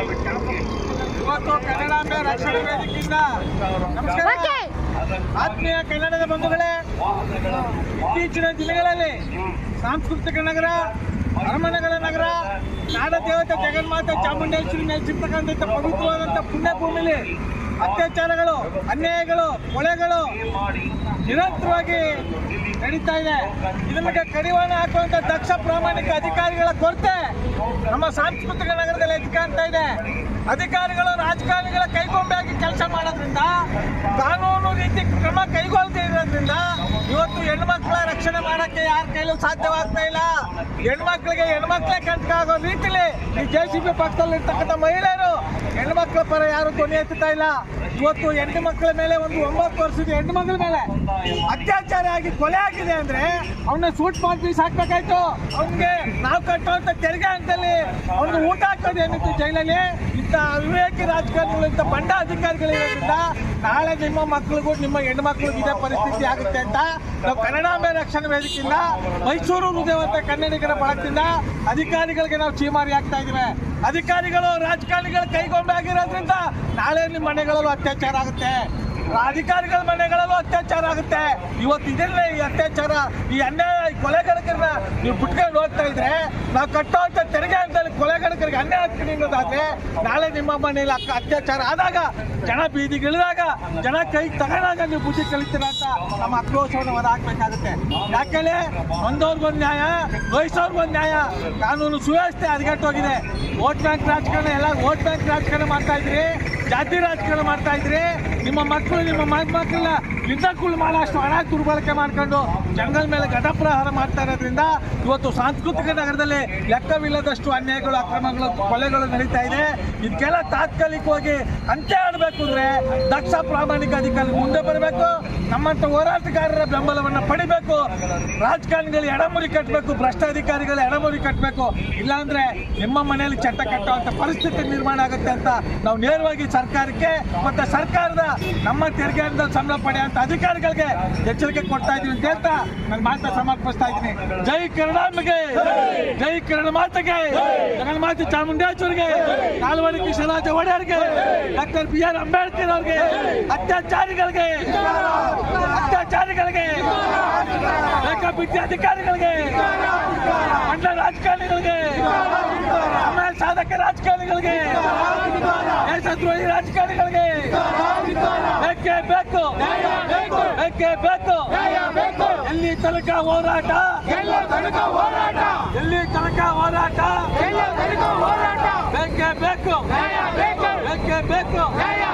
ಇವತ್ತು ಕನ್ನಡಾಂಬೆ ರಕ್ಷಣಾ ವೇದಿಕೆಯಿಂದ ನಮಸ್ಕಾರ. ಆತ್ಮೀಯ ಕನ್ನಡದ ಬಂಧುಗಳೇ ಇತ್ತೀಚಿನ ಜಿಲ್ಲೆಗಳಲ್ಲಿ ಸಾಂಸ್ಕೃತಿಕ ನಗರ ಅರಮನೆಗಳ ನಗರ ನಾಡ ದೇವತೆ ಜಗನ್ಮಾತೆ ಚಾಮುಂಡೇಶ್ವರಿ ನೆಲೆಸಿರ್ತಕ್ಕಂಥ ಪವಿತ್ರವಾದಂಥ ಪುಣ್ಯಭೂಮಿಲಿ ಅತ್ಯಾಚಾರಗಳು, ಅನ್ಯಾಯಗಳು ಕೊಳೆಗಳು ನಿರಂತರವಾಗಿ ನಡೀತಾ ಇದೆ. ಇದಕ್ಕೆ ಕಡಿವಾಣ ಹಾಕುವಂತ ದಕ್ಷ ಪ್ರಾಮಾಣಿಕ ಅಧಿಕಾರಿಗಳ ಕೊರತೆ ನಮ್ಮ ಸಾಂಸ್ಕೃತಿಕ ನಗರದಲ್ಲಿ ಎದ್ದು ಕಾಣ್ತಾ ಇದೆ. ಅಧಿಕಾರಿಗಳು ರಾಜಕಾರಣಿಗಳ ಕೈಗೊಂಬೆಯಾಗಿ ಕೆಲಸ ಮಾಡೋದ್ರಿಂದ, ಕಾನೂನು ರೀತಿ ಕ್ರಮ ಕೈಗೊಳ್ಳದೇ ಇರೋದ್ರಿಂದ ಇವತ್ತು ಹೆಣ್ಮಕ್ಳ ರಕ್ಷಣೆ ಮಾಡಕ್ಕೆ ಯಾರ ಕೈಲೂ ಸಾಧ್ಯವಾಗ್ತಾ ಇಲ್ಲ. ಹೆಣ್ಮಕ್ಳಿಗೆ ಹೆಣ್ಮಕ್ಳೇ ಕಂಟಕ ಆಗೋ ರೀತಿಲಿ ಈ ಜೆ ಸಿ ಬಿ ಪಕ್ಷದಲ್ಲಿ ಇರ್ತಕ್ಕಂಥ ಮಹಿಳೆಯರು ಹೆಣ್ಮಕ್ಳ ಪರ ಯಾರು ಧ್ವನಿ ಎತ್ತುತ್ತಾ ಇಲ್ಲ. ಇವತ್ತು ಹೆಣ್ಣು ಮಕ್ಕಳ ಮೇಲೆ ಒಂದು ಒಂಬತ್ತು ವರ್ಷದ ಹೆಣ್ಣು ಮಗಳ ಮೇಲೆ ಅತ್ಯಾಚಾರ ಆಗಿ ಕೊಲೆ ಆಗಿದೆ ಅಂದ್ರೆ ಅವನ್ನ ಸೂಟ್ ಮಾಡಿ ಹಾಕ್ಬೇಕಾಯ್ತು. ಅವ್ನಿಗೆ ನಾವು ಕಟ್ಟುವಂತ ತೆರಿಗೆ ಅಂತಲ್ಲಿ ಅವ್ನಿಗೆ ಊಟ ಹಾಕೋದು ಏನಿತ್ತು ಜೈಲಲ್ಲಿ? ಇಂಥ ಅವಿವೇಕಿ ರಾಜಕಾರಣಿಗಳು, ಇಂಥ ಬಂಡ ಅಧಿಕಾರಿಗಳಿರೋದ್ರಿಂದ ನಾಳೆ ನಿಮ್ಮ ಮಕ್ಳಿಗೂ ನಿಮ್ಮ ಹೆಣ್ಣು ಮಕ್ಕಳಿಗೂ ಇದೇ ಪರಿಸ್ಥಿತಿ ಆಗುತ್ತೆ ಅಂತ ನಾವು ಕನ್ನಡಾಂಬೆ ರಕ್ಷಣಾ ವೇದಿಕೆಯಿಂದ ಮೈಸೂರು ಹೃದಯವಂತ ಕನ್ನಡಿಗರ ಬಳಗದಿಂದ ಅಧಿಕಾರಿಗಳಿಗೆ ನಾವು ಚೀಮಾರಿ ಆಗ್ತಾ ಇದ್ದೀವಿ. ಅಧಿಕಾರಿಗಳು, ರಾಜಕಾರಣಿಗಳ ಕೈಗೊಂಬೆ ಆಗಿರೋದ್ರಿಂದ ನಾಳೆ ನಿಮ್ಮ ಮನೆಗಳಲ್ಲೂ ಅತ್ಯಾಚಾರ ಆಗುತ್ತೆ. ಅಧಿಕಾರಿಗಳ ಮನೆಗಳಲ್ಲೂ ಅತ್ಯಾಚಾರ ಆಗುತ್ತೆ. ಇವತ್ತು ಇದನ್ನ ಈ ಅತ್ಯಾಚಾರ, ಈ ಅನ್ಯಾಯ, ಈ ನೀವು ಬಿಟ್ಕೊಂಡು ಹೋಗ್ತಾ ಇದ್ರೆ ನಾವು ಕಟ್ಟೋ ಅಂತ ತೆರಿಗೆ ಅಂತಲ್ಲಿ ಕೊಲೆಗಡಕರಿಗೆ ಅನ್ಯಾಯ ಆಗ್ತೀನಿ ಅನ್ನೋದಾದ್ರೆ ನಾಳೆ ನಿಮ್ಮ ಮನೆಯಲ್ಲಿ ಅತ್ಯಾಚಾರ ಆದಾಗ, ಜನ ಬೀದಿಗಿಳಿದಾಗ ಜನ ಕೈ ತಗೊಂಡಾಗ ನೀವು ಬುದ್ಧಿ ಕಲಿತೀರ ಅಂತ ನಮ್ಮ ಆಕ್ರೋಶವನ್ನು ಹೊರಹಾಕ್ಬೇಕಾಗುತ್ತೆ ಯಾಕೆಂದ್ರೆ ಒಂದವ್ರಿಗೊಂದು ನ್ಯಾಯ ವಯಸ್ಸವ್ರಿಗೊಂದು ನ್ಯಾಯ. ಕಾನೂನು ಸುವ್ಯವಸ್ಥೆ ಹದಗೆಟ್ಟೋಗಿದೆ. ವೋಟ್ ಬ್ಯಾಂಕ್ ರಾಜಕಾರಣ ಎಲ್ಲ ವೋಟ್ ಬ್ಯಾಂಕ್ ರಾಜಕಾರಣ ಮಾಡ್ತಾ ಇದ್ರಿ. ಜಾತಿ ರಾಜಕಾರಣ ಮಾಡ್ತಾ ಇದ್ರಿ ನಿಮ್ಮ ಮಕ್ಕಳು ನಿಮ್ಮ ಮಕ್ಕಳನ್ನ ಲಿಂದಕುಳು ಮಾಡಷ್ಟು ಹಣ ದುರ್ಬಳಕೆ ಮಾಡ್ಕೊಂಡು ಜಂಗಲ್ ಮೇಲೆ ಘಟಪ್ರಹಾರ ಮಾಡ್ತಾ ಇರೋದ್ರಿಂದ ಇವತ್ತು ಸಾಂಸ್ಕೃತಿಕ ನಗರದಲ್ಲಿ ಲೆಕ್ಕವಿಲ್ಲದಷ್ಟು ಅನ್ಯಾಯಗಳು, ಅಕ್ರಮಗಳು, ಕೊಲೆಗಳು ನಡೀತಾ ಇದೆ. ಇದಕ್ಕೆಲ್ಲ ತಾತ್ಕಾಲಿಕವಾಗಿ ಅಂತ್ಯ ಆಡಬೇಕು ಅಂದ್ರೆ ದಕ್ಷ ಪ್ರಾಮಾಣಿಕ ಅಧಿಕಾರಿ ಮುಂದೆ ಬರಬೇಕು. ನಮ್ಮಂತ ಹೋರಾಟಗಾರರ ಬೆಂಬಲವನ್ನ ಪಡಿಬೇಕು. ರಾಜಕಾರಣಿಗಳು ಎಡಮುರಿ ಕಟ್ಟಬೇಕು ಭ್ರಷ್ಟ ಅಧಿಕಾರಿಗಳು ಎಡಮುರಿ ಕಟ್ಟಬೇಕು ಇಲ್ಲಾಂದ್ರೆ ನಿಮ್ಮ ಮನೆಯಲ್ಲಿ ಚಟ್ಟ ಕಟ್ಟುವಂಥ ಪರಿಸ್ಥಿತಿ ನಿರ್ಮಾಣ ಆಗುತ್ತೆ ಅಂತ ನಾವು ನೇರವಾಗಿ ಸರ್ಕಾರಕ್ಕೆ, ಮತ್ತೆ ಸರ್ಕಾರದ ನಮ್ಮ ತೆರಿಗೆ ಸಂಬಳ ಪಡೆಯುವಂತ ಅಧಿಕಾರಿಗಳಿಗೆ ಎಚ್ಚರಿಕೆ ಕೊಡ್ತಾ ಇದೀವಿ ಅಂತ ಹೇಳ್ತಾ ನನ್ನ ಮಾತನ್ನ ಸಮರ್ಪಿಸ್ತಾ ಇದ್ದೀನಿ. ಜೈ ಕರುಣಾಂಬೆಗೆ ಜೈ ಕರುಣ ಮಾತೆಗೆ. ಜಗನ್ಮಾತೆ ಚಾಮುಂಡೇಶ್ವರಿಗೆ. ನಾಲ್ವಡಿ ಕಿಶರಾಜ ಒಡೆಯರ್ಗೆ. ಡಾಕ್ಟರ್ ಬಿ ಆರ್ ಅಂಬೇಡ್ಕರ್ ಅವ್ರಿಗೆ. ಅತ್ಯಾಚಾರಿಗಳಿಗೆ. ಅತ್ಯಾಚಾರಿಗಳಿಗೆ. ಬೇಕಾಬಿಟ್ಟಿ ಅಧಿಕಾರಿಗಳಿಗೆ. ಮಂಡಲ ರಾಜಕಾರಣಿಗಳಿಗೆ. ಆಮೇಲೆ ಸಾಧಕ ರಾಜಕಾರಣಿಗಳಿಗೆ. ದೇಶದ್ರೋಹಿ ರಾಜಕಾರಣಿಗಳಿಗೆ. ಬೇಕೇ ಬೇಕು. ಬೇಕೇ. ಬೇಕು. ಎಲ್ಲಿ ತನಕ ಹೋರಾಟ? ಎಲ್ಲಿ ತನಕ ಹೋರಾಟ? ಬೇಕೇ ಬೇಕು. ಬೇಕೇ. ಬೇಕು